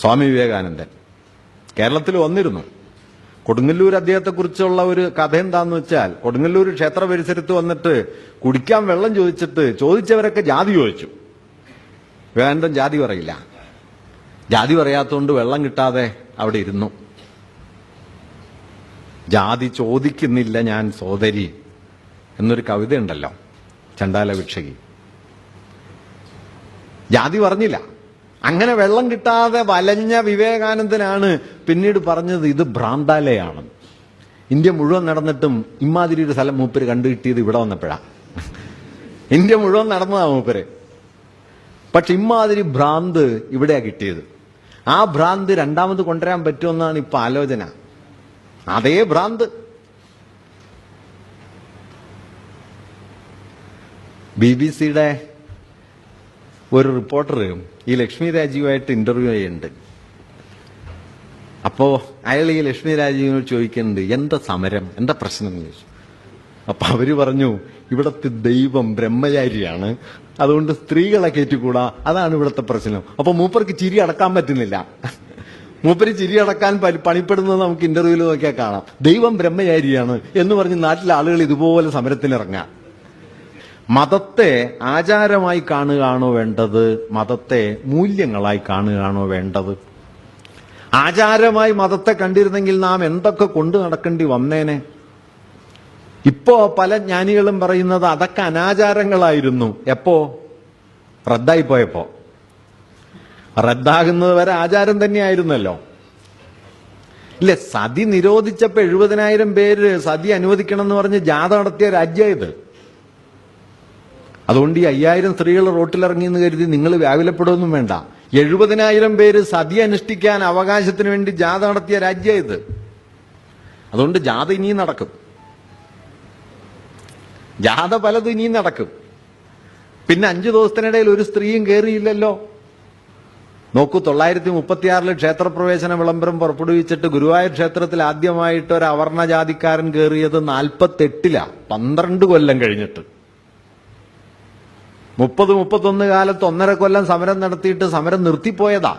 സ്വാമി വിവേകാനന്ദൻ. കേരളത്തിൽ വന്നിരുന്നു. കൊടുങ്ങല്ലൂർ അദ്ദേഹത്തെക്കുറിച്ചുള്ള ഒരു കഥ എന്താന്ന് വെച്ചാൽ കൊടുങ്ങല്ലൂർ ക്ഷേത്ര പരിസരത്ത് വന്നിട്ട് കുടിക്കാൻ വെള്ളം ചോദിച്ചിട്ട് ചോദിച്ചവരൊക്കെ ജാതി ചോദിച്ചു. വിവേകാനന്ദൻ ജാതി പറയില്ല. ജാതി പറയാത്തതുകൊണ്ട് വെള്ളം കിട്ടാതെ അവിടെ ഇരുന്നു. ജാതി ചോദിക്കുന്നില്ല ഞാൻ സോദരി എന്നൊരു കവിത ഉണ്ടല്ലോ ചണ്ടാല ഭിക്ഷകി ജാതി പറഞ്ഞില്ല. അങ്ങനെ വെള്ളം കിട്ടാതെ വലഞ്ഞ വിവേകാനന്ദനാണ് പിന്നീട് പറഞ്ഞത് ഇത് ഭ്രാന്താലയാണ്. ഇന്ത്യ മുഴുവൻ നടന്നിട്ടും ഇമാതിരി ഒരു സ്ഥലം മൂപ്പര് കണ്ടുകിട്ടിയത് ഇവിടെ വന്നപ്പോഴാ. ഇന്ത്യ മുഴുവൻ നടന്നതാ മൂപ്പര്. പക്ഷെ ഇമാതിരി ഭ്രാന്ത് ഇവിടെയാ കിട്ടിയത്. ആ ഭ്രാന്ത് രണ്ടാമത് കൊണ്ടുവരാൻ പറ്റുമെന്നാണ് ഇപ്പൊ ആലോചന. അതേ ഭ്രാന്ത്. ബി ബി സിയുടെ ഒരു റിപ്പോർട്ടർ ഈ ലക്ഷ്മി രാജീവുമായിട്ട് ഇന്റർവ്യൂ ചെയ്യുന്നുണ്ട്. അപ്പോ അയാൾ ഈ ലക്ഷ്മി രാജീവിനോട് ചോദിക്കുന്നുണ്ട് എന്താ സമരം? എന്താ പ്രശ്നം? എന്ന് ചോദിച്ചു. അപ്പൊ അവർ പറഞ്ഞു ഇവിടത്തെ ദൈവം ബ്രഹ്മചാരിയാണ്. അതുകൊണ്ട് സ്ത്രീകളെ കയറ്റിക്കൂടാ. അതാണ് ഇവിടുത്തെ പ്രശ്നം. അപ്പൊ മൂപ്പർക്ക് ചിരി അടക്കാൻ പറ്റുന്നില്ല. മൂപ്പര് ചിരി അടക്കാൻ പണിപ്പെടുന്നത് നമുക്ക് ഇന്റർവ്യൂവിൽ നോക്കിയാൽ കാണാം. ദൈവം ബ്രഹ്മചാരിയാണ് എന്ന് പറഞ്ഞ് നാട്ടിലെ ആളുകൾ ഇതുപോലെ സമരത്തിനിറങ്ങാം. മതത്തെ ആചാരമായി കാണുകയാണോ വേണ്ടത്? മതത്തെ മൂല്യങ്ങളായി കാണുകയാണോ വേണ്ടത്? ആചാരമായി മതത്തെ കണ്ടിരുന്നെങ്കിൽ നാം എന്തൊക്കെ കൊണ്ടു നടക്കേണ്ടി വന്നേനെ? ഇപ്പോ പല ജ്ഞാനികളും പറയുന്നത് അതൊക്കെ അനാചാരങ്ങളായിരുന്നു. എപ്പോ? റദ്ദായി പോയപ്പോ. റദ്ദാകുന്നത് വരെ ആചാരം തന്നെയായിരുന്നല്ലോ. ഇല്ല സതി നിരോധിച്ചപ്പോ എഴുപതിനായിരം പേര് സതി അനുവദിക്കണം എന്ന് പറഞ്ഞ് ജാഥ നടത്തിയ രാജ്യം ഇത്. അതുകൊണ്ട് ഈ അയ്യായിരം സ്ത്രീകൾ റോട്ടിലിറങ്ങി എന്ന് കരുതി നിങ്ങൾ വ്യാകുലപ്പെടുകയൊന്നും വേണ്ട. എഴുപതിനായിരം പേര് സതി അനുഷ്ഠിക്കാൻ അവകാശത്തിന് വേണ്ടി ജാഥ നടത്തിയ രാജ്യം ഇത്. അതുകൊണ്ട് ജാഥ ഇനിയും നടക്കും. ജാഥ പലത് ഇനിയും നടക്കും. പിന്നെ അഞ്ചു ദിവസത്തിനിടയിൽ ഒരു സ്ത്രീയും കയറിയില്ലല്ലോ നോക്കൂ തൊള്ളായിരത്തി മുപ്പത്തിയാറിൽ ക്ഷേത്രപ്രവേശന വിളംബരം പുറപ്പെടുവിച്ചിട്ട് ഗുരുവായൂർ ക്ഷേത്രത്തിൽ ആദ്യമായിട്ട് ഒരു അവർണജാതിക്കാരൻ കയറിയത് നാൽപ്പത്തെട്ടിലാണ് പന്ത്രണ്ട് കൊല്ലം കഴിഞ്ഞിട്ട്. മുപ്പത് മുപ്പത്തൊന്ന് കാലത്ത് ഒന്നര കൊല്ലം സമരം നടത്തിയിട്ട് സമരം നിർത്തിപ്പോയതാ.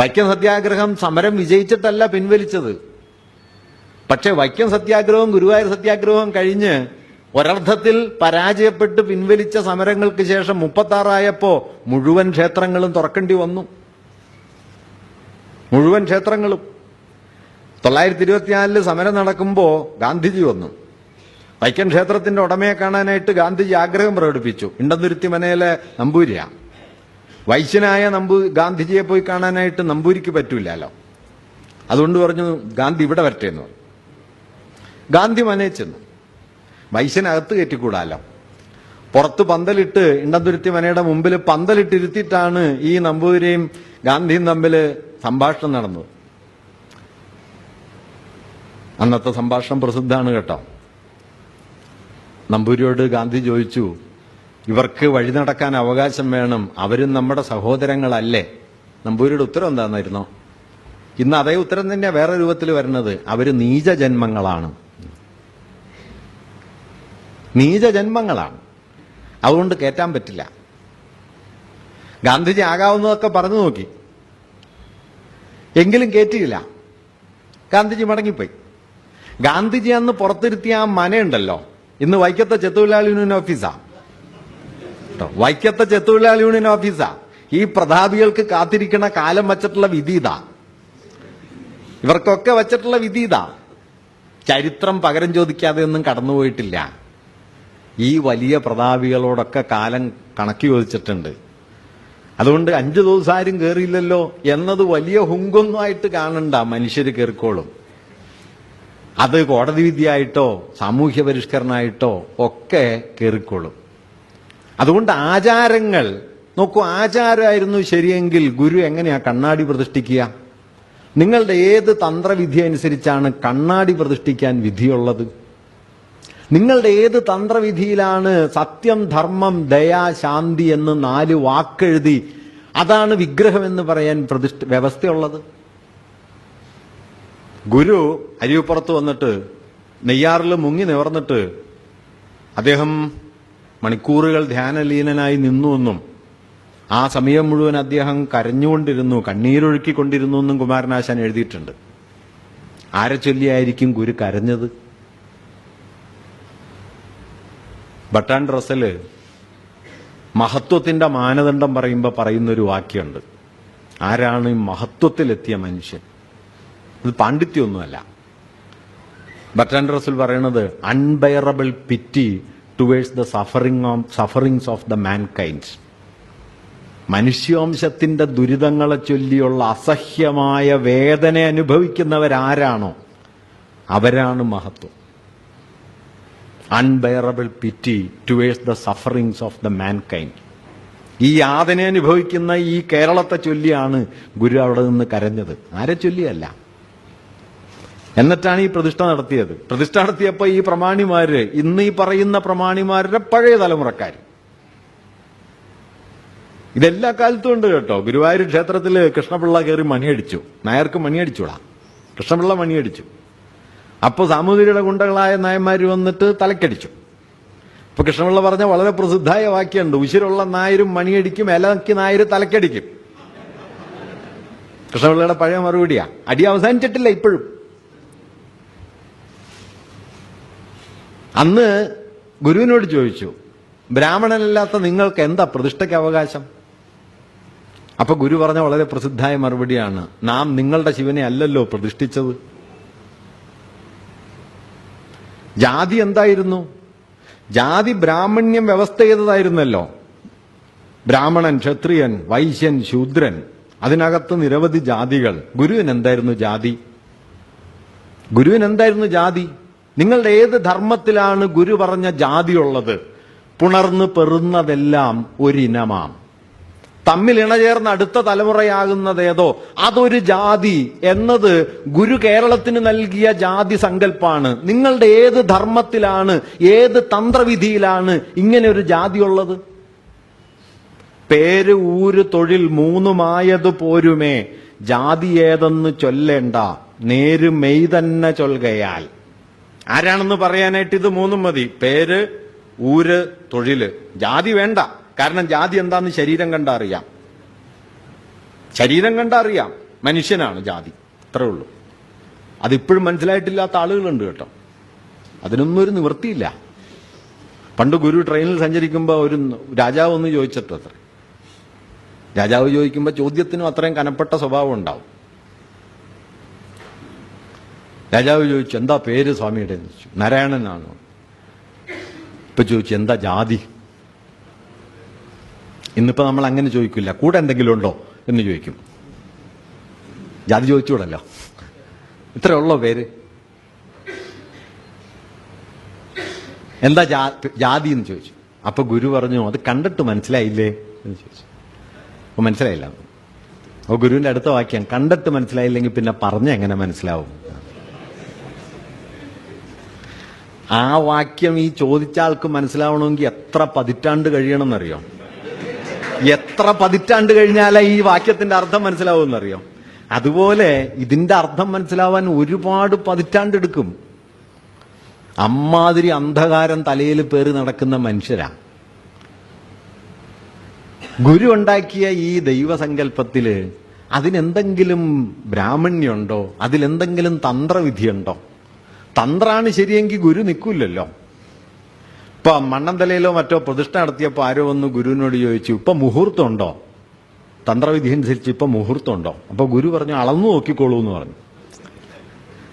വൈക്കം സത്യാഗ്രഹം സമരം വിജയിച്ചിട്ടല്ല പിൻവലിച്ചത്. പക്ഷെ വൈക്കം സത്യാഗ്രഹവും ഗുരുവായൂർ സത്യാഗ്രഹവും കഴിഞ്ഞ് ഒരർത്ഥത്തിൽ പരാജയപ്പെട്ട് പിൻവലിച്ച സമരങ്ങൾക്ക് ശേഷം മുപ്പത്താറായപ്പോ മുഴുവൻ ക്ഷേത്രങ്ങളും തുറക്കേണ്ടി വന്നു. മുഴുവൻ ക്ഷേത്രങ്ങളും. തൊള്ളായിരത്തി ഇരുപത്തിനാലിൽ സമരം നടക്കുമ്പോ ഗാന്ധിജി വന്നു. വൈക്കം ക്ഷേത്രത്തിന്റെ ഉടമയെ കാണാനായിട്ട് ഗാന്ധിജി ആഗ്രഹം പ്രകടിപ്പിച്ചു. ഇണ്ടന്തുരുത്തി മനയിലെ നമ്പൂരിയ. വൈശ്യനായ നമ്പൂ ഗാന്ധിജിയെ പോയി കാണാനായിട്ട് നമ്പൂരിക്ക് പറ്റൂലല്ലോ അതുകൊണ്ട് പറഞ്ഞു ഗാന്ധി ഇവിടെ വരട്ടെ എന്ന് ഗാന്ധി മനയിൽ ചെന്നു. വൈശ്യനകത്ത് കയറ്റിക്കൂടാലോ? പുറത്ത് പന്തലിട്ട് ഇണ്ടന്തുരുത്തി മനയുടെ മുമ്പിൽ പന്തലിട്ടിരുത്തിയിട്ടാണ് ഈ നമ്പൂതിരിയും ഗാന്ധിയും തമ്മിൽ സംഭാഷണം നടന്നത്. അന്നത്തെ സംഭാഷണം പ്രസിദ്ധമാണ് കേട്ടോ. നമ്പൂരിയോട് ഗാന്ധി ചോദിച്ചു ഇവർക്ക് വഴി നടക്കാൻ അവകാശം വേണം. അവരും നമ്മുടെ സഹോദരങ്ങളല്ലേ? നമ്പൂരിയുടെ ഉത്തരം എന്താണെന്നായിരുന്നോ ഇന്ന് അതേ ഉത്തരം തന്നെ വേറെ രൂപത്തിൽ വരുന്നത്. അവർ നീചജന്മങ്ങളാണ്. നീചജന്മങ്ങളാണ്. അതുകൊണ്ട് കയറ്റാൻ പറ്റില്ല. ഗാന്ധിജി ആകാവുന്നതൊക്കെ പറഞ്ഞു നോക്കി. എങ്കിലും കയറ്റിയില്ല ഗാന്ധിജി മടങ്ങിപ്പോയി. ഗാന്ധിജി അന്ന് പുറത്തിരുത്തിയ ആ മനയുണ്ടല്ലോ. ഇന്ന് വൈക്കത്തെ ചെത്തുതൊഴിലാളി യൂണിയൻ ഓഫീസാ. വൈക്കത്തെ ചെത്തുതൊഴിലാളി യൂണിയൻ ഓഫീസാ. ഈ പ്രതാപികൾക്ക് കാത്തിരിക്കണ കാലം വച്ചിട്ടുള്ള വിധി ഇതാ. ഇവർക്കൊക്കെ വച്ചിട്ടുള്ള വിധി ഇതാ. ചരിത്രം പകരം ചോദിക്കാതെ ഒന്നും കടന്നുപോയിട്ടില്ല. ഈ വലിയ പ്രതാപികളോടൊക്കെ കാലം കണക്ക് ചോദിച്ചിട്ടുണ്ട്. അതുകൊണ്ട് അഞ്ചു ദിവസം ആരും കയറിയില്ലല്ലോ എന്നത് വലിയ ഹുങ്കൊന്നുമായിട്ട് കാണണ്ട. മനുഷ്യർ കയറിക്കോളും അത് കോടതി വിദ്യയായിട്ടോ സാമൂഹ്യ പരിഷ്കരണമായിട്ടോ ഒക്കെ കയറിക്കൊള്ളും. അതുകൊണ്ട് ആചാരങ്ങൾ നോക്കൂ ആചാരമായിരുന്നു ശരിയെങ്കിൽ ഗുരു എങ്ങനെയാ കണ്ണാടി പ്രതിഷ്ഠിക്കുക? നിങ്ങളുടെ ഏത് തന്ത്രവിധി അനുസരിച്ചാണ് കണ്ണാടി പ്രതിഷ്ഠിക്കാൻ വിധിയുള്ളത്? നിങ്ങളുടെ ഏത് തന്ത്രവിധിയിലാണ് സത്യം ധർമ്മം ദയ ശാന്തി എന്ന് നാല് വാക്കെഴുതി അതാണ് വിഗ്രഹം എന്ന് പറയാൻ പ്രതിഷ്ഠ വ്യവസ്ഥയുള്ളത്? ഗുരു അരിവിപ്പുറത്ത് വന്നിട്ട് നെയ്യാറിൽ മുങ്ങി നിവർന്നിട്ട് അദ്ദേഹം മണിക്കൂറുകൾ ധ്യാനലീനനായി നിന്നുവെന്നും ആ സമയം മുഴുവൻ അദ്ദേഹം കരഞ്ഞുകൊണ്ടിരുന്നു കണ്ണീരൊഴുക്കിക്കൊണ്ടിരുന്നു എന്നും കുമാരനാശാൻ എഴുതിയിട്ടുണ്ട്. ആരെ ചൊല്ലിയായിരിക്കും ഗുരു കരഞ്ഞത്? ബട്ടാൻ റസൽ മഹത്വത്തിന്റെ മാനദണ്ഡം പറയുമ്പോൾ പറയുന്നൊരു വാക്യമുണ്ട്. ആരാണ് മഹത്വത്തിലെത്തിയ മനുഷ്യൻ? ഇത് പാണ്ഡിത്യമൊന്നുമല്ല ബട്ടാൻ റസൽ പറയുന്നത് unbearable pity towards the suffering of sufferings of the mankind മനുഷ്യവംശത്തിന്റെ ദുരിതങ്ങളെ ചൊല്ലിയുള്ള അസഹ്യമായ വേദന അനുഭവിക്കുന്നവരാരാണോ? അവരാണ് മഹത്വം. Unbearable pity towards the sufferings of the mankind ഈ യാതന അനുഭവിക്കുന്ന ഈ കേരളത്തെ ചൊല്ലിയാണ് ഗുരു അവിടെ നിന്ന് കരഞ്ഞത്. ആരെ ചൊല്ലിയല്ല? എന്നിട്ടാണ് ഈ പ്രതിഷ്ഠ നടത്തിയത്. പ്രതിഷ്ഠ നടത്തിയപ്പോൾ ഈ പ്രമാണിമാര് ഇന്ന് ഈ പറയുന്ന പ്രമാണിമാരുടെ പഴയ തലമുറക്കാർ. ഇതെല്ലാ കാലത്തും ഉണ്ട് കേട്ടോ. ഗുരുവായൂർ ക്ഷേത്രത്തിൽ കൃഷ്ണപിള്ള കയറി മണിയടിച്ചു. നായർക്ക് മണിയടിച്ചുടാ. കൃഷ്ണപിള്ള മണിയടിച്ചു. അപ്പൊ സാമൂതിരിയുടെ ഗുണ്ടകളായ നായന്മാർ വന്നിട്ട് തലക്കടിച്ചു. ഇപ്പൊ കൃഷ്ണപിള്ള പറഞ്ഞ വളരെ പ്രസിദ്ധമായ വാക്യമുണ്ട്. ഉശിരുള്ള നായരും മണിയടിക്കും ഇലക്കി നായര് തലക്കടിക്കും. കൃഷ്ണപിള്ളയുടെ പഴയ മറുപടിയാ. അടി അവസാനിച്ചിട്ടില്ല ഇപ്പോഴും. അന്ന് ഗുരുവിനോട് ചോദിച്ചു ബ്രാഹ്മണനല്ലാത്ത നിങ്ങൾക്ക് എന്താ പ്രതിഷ്ഠയ്ക്ക് അവകാശം? അപ്പൊ ഗുരു പറഞ്ഞ വളരെ പ്രസിദ്ധമായ മറുപടിയാണ് നാം നിങ്ങളുടെ ശിവനെ അല്ലല്ലോ പ്രതിഷ്ഠിച്ചത്. ജാതി എന്തായിരുന്നു? ജാതി ബ്രാഹ്മണ്യം വ്യവസ്ഥ ചെയ്തതായിരുന്നല്ലോ. ബ്രാഹ്മണൻ ക്ഷത്രിയൻ വൈശ്യൻ ശൂദ്രൻ. അതിനകത്ത് നിരവധി ജാതികൾ. ഗുരുവിന് എന്തായിരുന്നു ജാതി? ഗുരുവിന് എന്തായിരുന്നു ജാതി? നിങ്ങളുടെ ഏത് ധർമ്മത്തിലാണ് ഗുരു പറഞ്ഞ ജാതിയുള്ളത്? പുണർന്ന് പെറുന്നതെല്ലാം ഒരിനമാം. തമ്മിൽ ഇണചേർന്ന് അടുത്ത തലമുറയാകുന്നതേതോ അതൊരു ജാതി എന്നത് ഗുരു കേരളത്തിന് നൽകിയ ജാതി സങ്കല്പാണ്. നിങ്ങളുടെ ഏത് ധർമ്മത്തിലാണ് ഏത് തന്ത്രവിധിയിലാണ് ഇങ്ങനെ ഒരു ജാതി ഉള്ളത് പേര് ഊര് തൊഴിൽ മൂന്നുമായത് പോരുമേ. ജാതി ഏതെന്ന് ചൊല്ലേണ്ട. നേര് മെയ് തന്നെ ചൊൽകയാൽ. ആരാണെന്ന് പറയാനായിട്ട് ഇത് മൂന്നും മതി. പേര് ഊര് തൊഴിൽ. ജാതി വേണ്ട. കാരണം ജാതി എന്താന്ന് ശരീരം കണ്ട അറിയാം. ശരീരം കണ്ട അറിയാം. മനുഷ്യനാണ് ജാതി. അത്രേ ഉള്ളൂ. അതിപ്പോഴും മനസ്സിലായിട്ടില്ലാത്ത ആളുകളുണ്ട് കേട്ടോ. അതിനൊന്നും ഒരു നിവൃത്തിയില്ല. പണ്ട് ഗുരു ട്രെയിനിൽ സഞ്ചരിക്കുമ്പോൾ ഒരു രാജാവ് ഒന്ന് ചോദിച്ചിട്ട് അത്ര രാജാവ് ചോദിക്കുമ്പോൾ ചോദ്യത്തിനും അത്രയും കനപ്പെട്ട സ്വഭാവം ഉണ്ടാവും. രാജാവ് ചോദിച്ചു എന്താ പേര് സ്വാമിയുടെ? ചോദിച്ചു നാരായണനാണ്. ഇപ്പൊ ചോദിച്ചു എന്താ ജാതി? ഇന്നിപ്പോ നമ്മൾ അങ്ങനെ ചോദിക്കില്ല. കൂടെ എന്തെങ്കിലും ഉണ്ടോ? എന്ന് ചോദിക്കും. ജാതി ചോദിച്ചുകൂടല്ലോ. ഇത്ര ഉള്ളോ പേര്? എന്താ ജാതി? എന്ന് ചോദിച്ചു. അപ്പൊ ഗുരു പറഞ്ഞു അത് കണ്ടിട്ട് മനസ്സിലായില്ലേ? എന്ന് ചോദിച്ചു. അപ്പൊ മനസ്സിലായില്ല. അപ്പൊ ഗുരുവിന്റെ അടുത്ത വാക്യം കണ്ടിട്ട് മനസ്സിലായില്ലെങ്കിൽ പിന്നെ പറഞ്ഞ എങ്ങനെ മനസ്സിലാവും? ആ വാക്യം ഈ ചോദിച്ച ആൾക്ക് മനസ്സിലാവണമെങ്കിൽ എത്ര പതിറ്റാണ്ട് കഴിയണമെന്നറിയോ? എത്ര പതിറ്റാണ്ട് കഴിഞ്ഞാലേ ഈ വാക്യത്തിന്റെ അർത്ഥം മനസ്സിലാവുമെന്നറിയോ? അതുപോലെ ഇതിന്റെ അർത്ഥം മനസ്സിലാവാൻ ഒരുപാട് പതിറ്റാണ്ട് എടുക്കും. അമ്മാതിരി അന്ധകാരം തലയിൽ പേറി നടക്കുന്ന മനുഷ്യരാ. ഗുരു ഉണ്ടാക്കിയ ഈ ദൈവസങ്കല്പത്തിൽ അതിനെന്തെങ്കിലും ബ്രാഹ്മണ്യുണ്ടോ അതിലെന്തെങ്കിലും തന്ത്രവിധിയുണ്ടോ? തന്ത്രാണ് ശരിയെങ്കിൽ ഗുരു നിൽക്കില്ലല്ലോ ഇപ്പൊ മണ്ണന്തലയിലോ മറ്റോ പ്രതിഷ്ഠ നടത്തിയപ്പോൾ ആരോ ഒന്ന് ഗുരുവിനോട് ചോദിച്ചു ഇപ്പൊ മുഹൂർത്തമുണ്ടോ? തന്ത്രവിധി അനുസരിച്ച് ഇപ്പൊ മുഹൂർത്തം ഉണ്ടോ അപ്പൊ ഗുരു പറഞ്ഞു അളന്നു നോക്കിക്കോളൂ എന്ന് പറഞ്ഞു.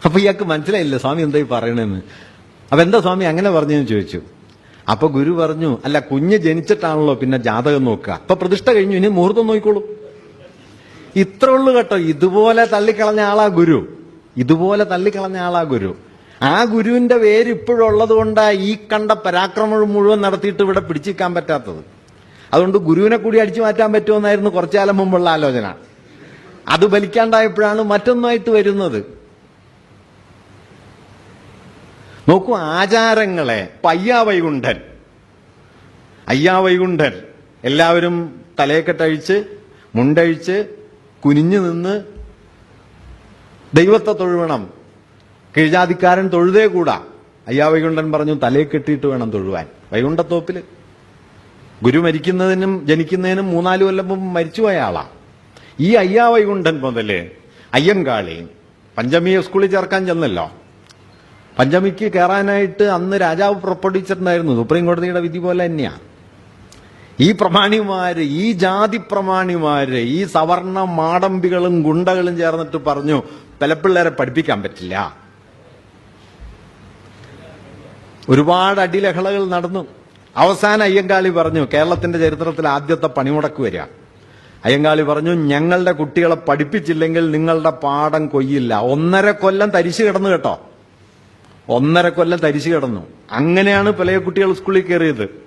അപ്പൊ ഇയാൾക്ക് മനസ്സിലായില്ല സ്വാമി എന്തായി പറയണെന്ന്? അപ്പൊ എന്താ സ്വാമി അങ്ങനെ പറഞ്ഞെന്ന്? ചോദിച്ചു. അപ്പൊ ഗുരു പറഞ്ഞു അല്ല കുഞ്ഞ് ജനിച്ചിട്ടാണല്ലോ പിന്നെ ജാതകം നോക്കുക. അപ്പൊ പ്രതിഷ്ഠ കഴിഞ്ഞു ഇനി മുഹൂർത്തം നോക്കിക്കോളൂ. ഇത്ര ഉള്ളു കേട്ടോ ഇതുപോലെ തള്ളിക്കളഞ്ഞ ആളാ ഗുരു. ഇതുപോലെ തള്ളിക്കളഞ്ഞ ആളാ ഗുരു. ആ ഗുരുവിന്റെ പേര് ഇപ്പോഴുള്ളത് കൊണ്ടാ ഈ കണ്ട പരാക്രമം മുഴുവൻ നടത്തിയിട്ട് ഇവിടെ പിടിച്ചിരിക്കാൻ പറ്റാത്തത്. അതുകൊണ്ട് ഗുരുവിനെ കൂടി അടിച്ചു മാറ്റാൻ പറ്റുമെന്നായിരുന്നു കുറച്ചുകാലം മുമ്പുള്ള ആലോചന. അത് ബലിക്കാണ്ടായപ്പോഴാണ് മറ്റൊന്നായിട്ട് വരുന്നത്. നോക്കൂ ആചാരങ്ങളെ പയ്യാ വൈകുണ്ഠൻ അയ്യാ വൈകുണ്ഠൻ എല്ലാവരും തലയെക്കെട്ടഴിച്ച് മുണ്ടഴിച്ച് കുനിഞ്ഞു നിന്ന് ദൈവത്തെ തൊഴുവണം. കീഴ്ജാതിക്കാരൻ തൊഴുതേ കൂടാ. അയ്യാ വൈകുണ്ഠൻ പറഞ്ഞു തലയെ കെട്ടിയിട്ട് വേണം തൊഴുവാൻ. വൈകുണ്ഠത്തോപ്പിൽ ഗുരു മരിക്കുന്നതിനും ജനിക്കുന്നതിനും മൂന്നാൽ കൊല്ലം മുമ്പ് മരിച്ചുപോയ ആളാ. ഈ അയ്യാ വൈകുണ്ഠൻ മുതൽ അയ്യങ്കാളി പഞ്ചമിയെ സ്കൂളിൽ ചേർക്കാൻ ചെന്നല്ലോ. പഞ്ചമിക്ക് കയറാനായിട്ട് അന്ന് രാജാവ് പുറപ്പെടുവിച്ചിട്ടുണ്ടായിരുന്നു. സുപ്രീം കോടതിയുടെ വിധി പോലെ തന്നെയാ. ഈ പ്രമാണിമാര് ഈ ജാതി പ്രമാണിമാര് ഈ സവർണ മാടമ്പികളും ഗുണ്ടകളും ചേർന്നിട്ട് പറഞ്ഞു പെലപ്പിള്ളേരെ പഠിപ്പിക്കാൻ പറ്റില്ല. ഒരുപാട് അടിലഹളകൾ നടന്നു. അവസാന അയ്യങ്കാളി പറഞ്ഞു കേരളത്തിന്റെ ചരിത്രത്തിൽ ആദ്യത്തെ പണിമുടക്ക് വരിക. അയ്യങ്കാളി പറഞ്ഞു ഞങ്ങളുടെ കുട്ടികളെ പഠിപ്പിച്ചില്ലെങ്കിൽ നിങ്ങളുടെ പാഠം കൊയ്യില്ല. ഒന്നര കൊല്ലം തരിച്ചു കിടന്നു കേട്ടോ. ഒന്നര കൊല്ലം തരിച്ചു കിടന്നു. അങ്ങനെയാണ് പല കുട്ടികൾ സ്കൂളിൽ കയറിയത്.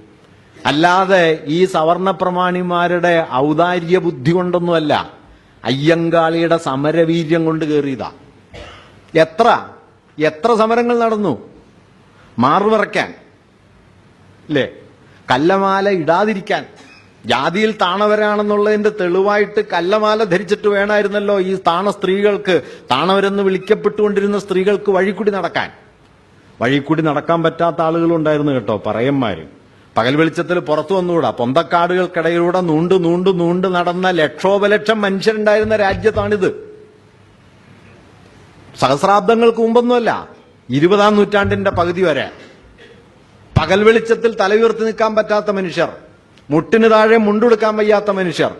അല്ലാതെ ഈ സവർണ പ്രമാണിമാരുടെ ഔദാര്യ ബുദ്ധി കൊണ്ടൊന്നുമല്ല അയ്യങ്കാളിയുടെ സമരവീര്യം കൊണ്ട് കയറിയതാ. എത്ര? എത്ര സമരങ്ങൾ നടന്നു? മാറുവിറക്കാൻ അല്ലേ കല്ലമാല ഇടാതിരിക്കാൻ. ജാതിയിൽ താണവരാണെന്നുള്ളതിന്റെ തെളിവായിട്ട് കല്ലമാല ധരിച്ചിട്ട് വേണമായിരുന്നല്ലോ ഈ താണ സ്ത്രീകൾക്ക് താണവരെന്ന് വിളിക്കപ്പെട്ടുകൊണ്ടിരുന്ന സ്ത്രീകൾക്ക് വഴിക്കൂടി നടക്കാൻ. വഴിക്കൂടി നടക്കാൻ പറ്റാത്ത ആളുകളുണ്ടായിരുന്നു കേട്ടോ പറയന്മാര്. പകൽ വെളിച്ചത്തിൽ പുറത്തു വന്നുകൂടാ. പൊന്തക്കാടുകൾക്കിടയിലൂടെ നൂണ്ട് നൂണ്ട് നൂണ്ട് നടന്ന ലക്ഷോപലക്ഷം മനുഷ്യരുണ്ടായിരുന്ന രാജ്യത്താണിത്. സഹസ്രാബ്ദങ്ങൾക്ക് മുമ്പൊന്നുമല്ല. ഇരുപതാം നൂറ്റാണ്ടിന്റെ പകുതി വരെ പകൽ വെളിച്ചത്തിൽ തലയുയർത്തി നിൽക്കാൻ പറ്റാത്ത മനുഷ്യർ മുട്ടിന് താഴെ മുണ്ടെടുക്കാൻ വയ്യാത്ത മനുഷ്യർ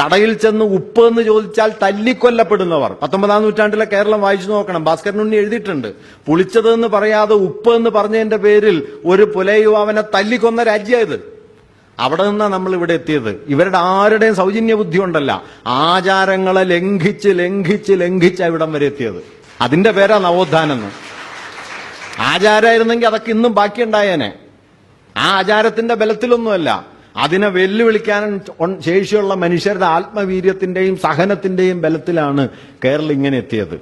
കടയിൽ ചെന്ന് ഉപ്പ് എന്ന് ചോദിച്ചാൽ തല്ലിക്കൊല്ലപ്പെടുന്നവർ. പത്തൊമ്പതാം നൂറ്റാണ്ടിലെ കേരളം വായിച്ചു നോക്കണം. ഭാസ്കരനുണ്ണി എഴുതിയിട്ടുണ്ട് പുളിച്ചത് എന്ന് പറയാതെ ഉപ്പ് എന്ന് പറഞ്ഞതിന്റെ പേരിൽ ഒരു പുലയുവാവനെ തല്ലിക്കൊന്ന രാജ്യമായത് അവിടെ നിന്നാണ് നമ്മൾ ഇവിടെ എത്തിയത്. ഇവരുടെ ആരുടെയും സൗജന്യ ബുദ്ധി ഉണ്ടല്ല. ആചാരങ്ങളെ ലംഘിച്ച് ലംഘിച്ച് ലംഘിച്ച് ഇവിടം വരെ എത്തിയത്. അതിന്റെ പേരാ നവോത്ഥാനെന്ന്. ആചാരമായിരുന്നെങ്കിൽ അതൊക്കെ ഇന്നും ബാക്കിയുണ്ടായേനെ. ആ ആചാരത്തിന്റെ ബലത്തിലൊന്നുമല്ല. അതിനെ വെല്ലുവിളിക്കാൻ ശേഷിയുള്ള മനുഷ്യരുടെ ആത്മവീര്യത്തിന്റെയും സഹനത്തിന്റെയും ബലത്തിലാണ് കേരളം ഇങ്ങനെ എത്തിയത്.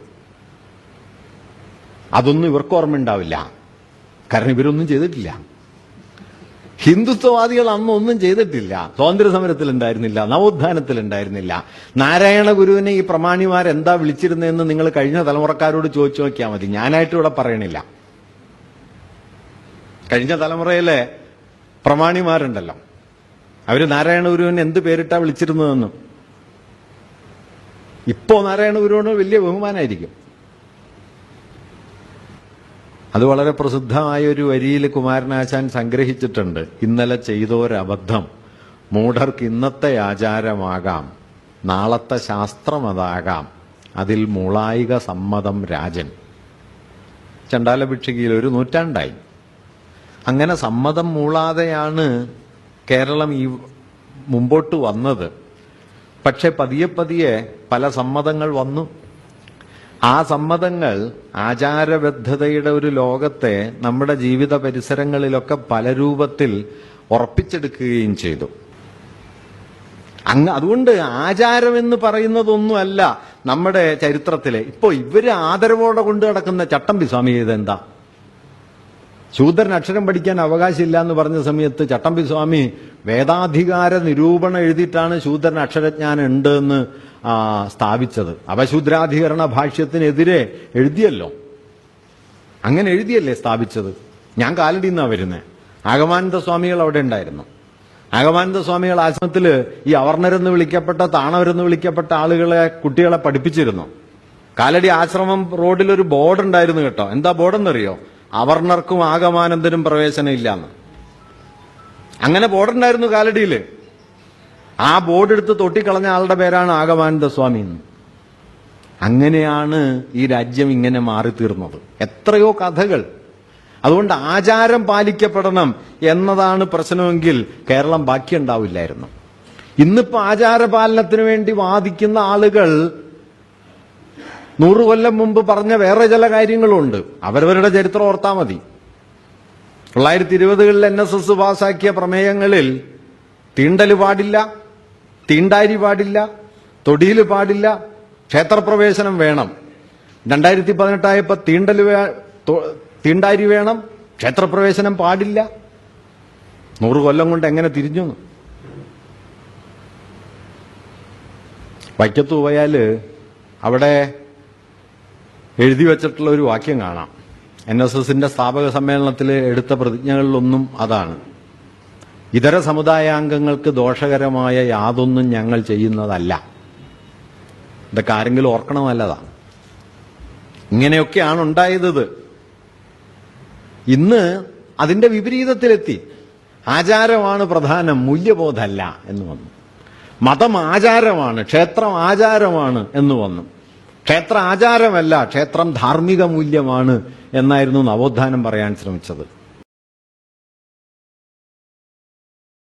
അതൊന്നും ഇവർക്ക് ഓർമ്മ ഉണ്ടാവില്ല കാരണം ഇവരൊന്നും ചെയ്തിട്ടില്ല. ഹിന്ദുത്വവാദികൾ അന്ന് ഒന്നും ചെയ്തിട്ടില്ല. സ്വാതന്ത്ര്യ സമരത്തിൽ ഉണ്ടായിരുന്നില്ല നവോത്ഥാനത്തിൽ ഉണ്ടായിരുന്നില്ല നാരായണ ഗുരുവിനെ ഈ പ്രമാണിമാരെന്താ വിളിച്ചിരുന്നതെന്ന് നിങ്ങൾ കഴിഞ്ഞ തലമുറക്കാരോട് ചോദിച്ചു നോക്കിയാൽ മതി. ഞാനായിട്ട് ഇവിടെ പറയണില്ല. കഴിഞ്ഞ തലമുറയിലെ പ്രമാണിമാരുണ്ടല്ലോ. അവർ നാരായണ ഗുരുവിനെ എന്ത് പേരിട്ടാ വിളിച്ചിരുന്നതെന്നും. ഇപ്പോ നാരായണ ഗുരുവിന് വലിയ ബഹുമാനായിരിക്കും. അത് വളരെ പ്രസിദ്ധമായ ഒരു വരിയിൽ കുമാരനാശാൻ സംഗ്രഹിച്ചിട്ടുണ്ട്. ഇന്നലെ ചെയ്തോരബദ്ധം. മൂഢർക്ക് ഇന്നത്തെ ആചാരമാകാം. നാളത്തെ ശാസ്ത്രമതാകാം. അതിൽ മൂളായിക സമ്മതം രാജൻ. ചണ്ടാല ഒരു നൂറ്റാണ്ടായി. അങ്ങനെ സമ്മതം മൂളാതെയാണ് കേരളം ഈ മുമ്പോട്ട് വന്നത്. പക്ഷെ പതിയെ പതിയെ പല സമ്മതങ്ങൾ വന്നു. ആ സമ്മതങ്ങൾ ആചാരബദ്ധതയുടെ ഒരു ലോകത്തെ നമ്മുടെ ജീവിത പരിസരങ്ങളിലൊക്കെ പല രൂപത്തിൽ ഉറപ്പിച്ചെടുക്കുകയും ചെയ്തു. അങ്ങ് അതുകൊണ്ട് ആചാരം എന്ന് പറയുന്നതൊന്നുമല്ല നമ്മുടെ ചരിത്രത്തിലെ. ഇപ്പോൾ ഇവർ ആദരവോടെ കൊണ്ടു നടക്കുന്ന ചട്ടമ്പി സ്വാമി ഇതെന്താ ശൂദ്രൻ അക്ഷരം പഠിക്കാൻ അവകാശമില്ല എന്ന് പറഞ്ഞ സമയത്ത് ചട്ടമ്പി സ്വാമി വേദാധികാര നിരൂപണം എഴുതിയിട്ടാണ് ശൂദ്രൻ അക്ഷരജ്ഞാനം ഉണ്ട് എന്ന് സ്ഥാപിച്ചത്. അപശൂദ്രാധികരണ ഭാഷ്യത്തിനെതിരെ എഴുതിയല്ലോ. അങ്ങനെ എഴുതിയല്ലേ സ്ഥാപിച്ചത്. ഞാൻ കാലടി നിന്നാണ് വരുന്നത് ആഗമാനന്ദ സ്വാമികൾ അവിടെ ഉണ്ടായിരുന്നു. ആഗമാനന്ദ സ്വാമികൾ ആശ്രമത്തിൽ ഈ അവർണരെന്ന് വിളിക്കപ്പെട്ട താണവരെന്ന് വിളിക്കപ്പെട്ട ആളുകളെ കുട്ടികളെ പഠിപ്പിച്ചിരുന്നു. കാലടി ആശ്രമം റോഡിൽ ഒരു ബോർഡ് ഉണ്ടായിരുന്നു കേട്ടോ. എന്താ ബോർഡെന്നറിയോ? അവർണർക്കും ആഗമാനന്ദനും പ്രവേശനം ഇല്ലാന്ന് അങ്ങനെ ബോർഡുണ്ടായിരുന്നു കാലടിയിൽ ആ ബോർഡ് എടുത്ത് തൊട്ടിക്കളഞ്ഞ ആളുടെ പേരാണ് ആഗമാനന്ദ സ്വാമി എന്ന് അങ്ങനെയാണ് ഈ രാജ്യം ഇങ്ങനെ മാറിത്തീർന്നത്. എത്രയോ കഥകൾ. അതുകൊണ്ട് ആചാരം പാലിക്കപ്പെടണം എന്നതാണ് പ്രശ്നമെങ്കിൽ കേരളം ബാക്കിയുണ്ടാവില്ലായിരുന്നു. ഇന്നിപ്പോ ആചാരപാലനത്തിന് വേണ്ടി വാദിക്കുന്ന ആളുകൾ നൂറു കൊല്ലം മുമ്പ് പറഞ്ഞ വേറെ ചില കാര്യങ്ങളുണ്ട്. അവരവരുടെ ചരിത്രം ഓർത്താ മതി. തൊള്ളായിരത്തി ഇരുപതുകളിൽ എൻ എസ് എസ് പാസാക്കിയ പ്രമേയങ്ങളിൽ തീണ്ടൽ പാടില്ല തീണ്ടാരി പാടില്ല തൊടിയിൽ പാടില്ല ക്ഷേത്രപ്രവേശനം വേണം. രണ്ടായിരത്തി പതിനെട്ടായപ്പോ തീണ്ടൽ തീണ്ടാരി വേണം ക്ഷേത്രപ്രവേശനം പാടില്ല. നൂറ് കൊല്ലം കൊണ്ട് എങ്ങനെ തിരിഞ്ഞു. വൈക്കത്ത് പോയാൽ അവിടെ എഴുതി വച്ചിട്ടുള്ള ഒരു വാക്യം കാണാം. എൻ എസ് എസിന്റെ സ്ഥാപക സമ്മേളനത്തിൽ എടുത്ത പ്രതിജ്ഞകളിലൊന്നും അതാണ്. ഇതര സമുദായാംഗങ്ങൾക്ക് ദോഷകരമായ യാതൊന്നും ഞങ്ങൾ ചെയ്യുന്നതല്ല. ഇതൊക്കെ ആരെങ്കിലും ഓർക്കണം നല്ലതാ ഇങ്ങനെയൊക്കെയാണ് ഉണ്ടായത്. ഇന്ന് അതിന്റെ വിപരീതത്തിലെത്തി. ആചാരമാണ് പ്രധാനം മൂല്യബോധമല്ല എന്ന് വന്നു. മതം ആചാരമാണ് ക്ഷേത്രം ആചാരമാണ് എന്ന് വന്നു. ക്ഷേത്ര ആചാരമല്ല ക്ഷേത്രം ധാർമ്മിക മൂല്യമാണ് എന്നായിരുന്നു നവോത്ഥാനം പറയാൻ ശ്രമിച്ചത്.